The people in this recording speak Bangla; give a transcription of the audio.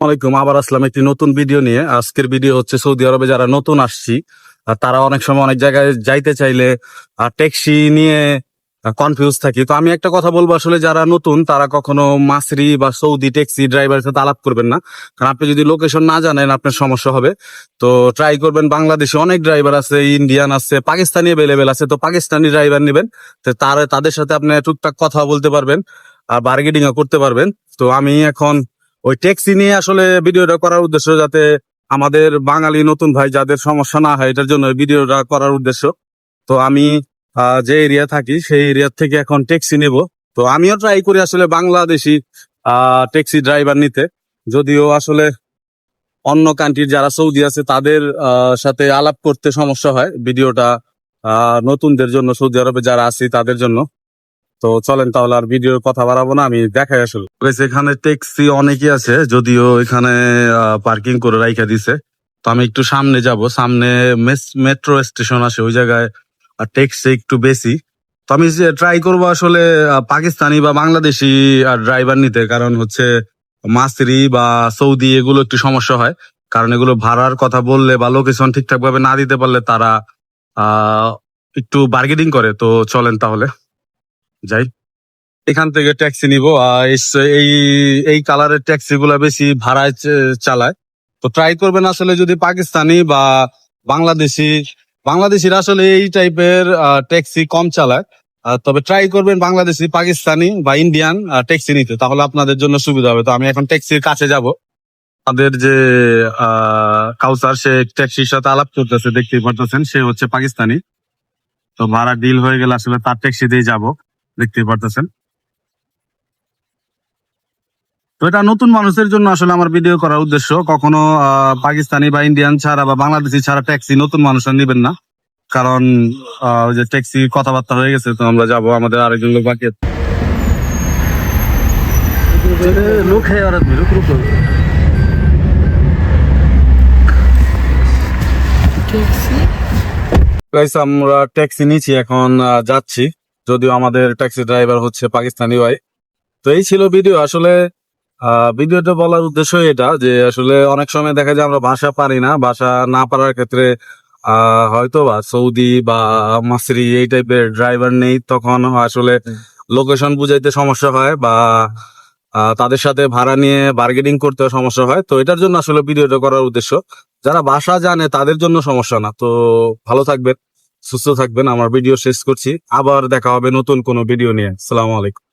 আলাইকুম, আবার আসলাম একটি নতুন ভিডিও নিয়ে। আজকের ভিডিও হচ্ছে সৌদি আরবে যারা নতুন আসছি তারা অনেক সময় অনেক জায়গায় যাইতে চাইলে ট্যাক্সি নিয়ে কনফিউজ থাকি। তো আমি একটা কথা বলব, আসলে যারা নতুন, তারা কখনো মাসরি বা সৌদি ট্যাক্সি ড্রাইভারের সাথে আলাপ করবেন না। কারণ আপনি যদি লোকেশন না জানেন, আপনার সমস্যা হবে। তো ট্রাই করবেন, বাংলাদেশে অনেক ড্রাইভার আছে ইন্ডিয়ান আছে, পাকিস্তানি অ্যাভেলেবেল আছে। তো পাকিস্তানি ড্রাইভার নেবেন, তো তার, তাদের সাথে আপনি টুকটাক কথা বলতে পারবেন, আর বার্গেনিং করতে পারবেন। তো আমি এখন ওই ট্যাক্সি নিয়ে আসলে ভিডিওটা করার উদ্দেশ্য যাতে আমাদের বাঙালি নতুন ভাই যাদের সমস্যা না হয়, এটার জন্য ভিডিওটা করার উদ্দেশ্য। তো আমি যে এরিয়া থাকি, সেই এরিয়া থেকে এখন ট্যাক্সি নেব। তো আমিও ট্রাই করি আসলে বাংলাদেশি ট্যাক্সি ড্রাইভার নিতে। যদিও আসলে অন্য কান্ট্রির যারা সৌদি আছে, তাদের সাথে আলাপ করতে সমস্যা হয়। ভিডিওটা নতুনদের জন্য, সৌদি আরবে যারা আছি, তাদের জন্য। তো চলেন তাহলে আর ভিডিওর কথা বাড়াবো না, আমি দেখাই আসলে। এখানে ট্যাক্সি অনেকই আছে, যদিও এখানে পার্কিং করে রাইখা দিছে। তো আমি একটু সামনে যাব, সামনে মেট্রো স্টেশন আছে, ওই জায়গায় ট্যাক্সি একটু বেশি। তো আমি ট্রাই করব আসলে পাকিস্তানি বা বাংলাদেশি আর ড্রাইভার নিতে, কারণ হচ্ছে মাসরি বা সৌদি, এগুলো একটু সমস্যা হয়। কারণ এগুলো ভাড়ার কথা বললে বা লোকেশন ঠিকঠাক ভাবে না দিতে পারলে তারা একটু বার্গেনিং করে। তো চলেন তাহলে। যাই। এখান থেকে ট্যাক্সি নিব এই এই কালারের ট্যাক্সি গুলা বেশি ভাড়ায় চালায়। তো ট্রাই করবেন আসলে যদি পাকিস্তানি বা বাংলাদেশি, বাংলাদেশিরা আসলে এই টাইপের ট্যাক্সি কম চালায়। তবে ট্রাই করবেন বাংলাদেশি, পাকিস্তানি বা ইন্ডিয়ান ট্যাক্সি নিতে। তাহলে আপনাদের জন্য সুবিধা হবে। তো আমি এখন ট্যাক্সির কাছে যাব। আমাদের যে কাউসার সে ট্যাক্সির সাথে আলাপ করতেছে দেখতে পারতেছেন, সে হচ্ছে পাকিস্তানি। তো ভাড়া ডিল হয়ে গেলে আসলে তার ট্যাক্সি দিয়ে যাব। দেখতে পারতেছেন। তো এটা নতুন মানুষের জন্য আসলে আমার ভিডিও করার উদ্দেশ্য। কখনো পাকিস্তানি বা ইন্ডিয়ান ছাড়া বা বাংলাদেশি ছাড়া ট্যাক্সি নতুন মানুষরা নেবেন না। কারণ ওই যে ট্যাক্সি কথাবার্তা হয়ে গেছে তো আমরা যাব আমাদের আরেকজন লোক বাকি লোক আমরা ট্যাক্সি নিচ্ছি এখন যাচ্ছি। যদিও আমাদের ট্যাক্সি ড্রাইভার হচ্ছে পাকিস্তানি ভাই। তো এই ছিল ভিডিও। আসলে ভিডিওটা বলার উদ্দেশ্য এটা যে আসলে অনেক সময় দেখা যায় আমরা ভাষা পারি না। ভাষা না পারার ক্ষেত্রে হয়তো বা সৌদি বা মাসরি এই টাইপের ড্রাইভার নেই, তখন আসলে লোকেশন বুঝাইতে সমস্যা হয় বা তাদের সাথে ভাড়া নিয়ে বার্গেনিং করতে সমস্যা হয়। তো এটার জন্য আসলে ভিডিওটা করার উদ্দেশ্য। যারা ভাষা জানে তাদের জন্য সমস্যা না। তো ভালো থাকবেন। সুস্থ থাকবেন, আমার ভিডিও শেষ করছি। আবার দেখা হবে নতুন কোনো ভিডিও নিয়ে। সালাম আলাইকুম।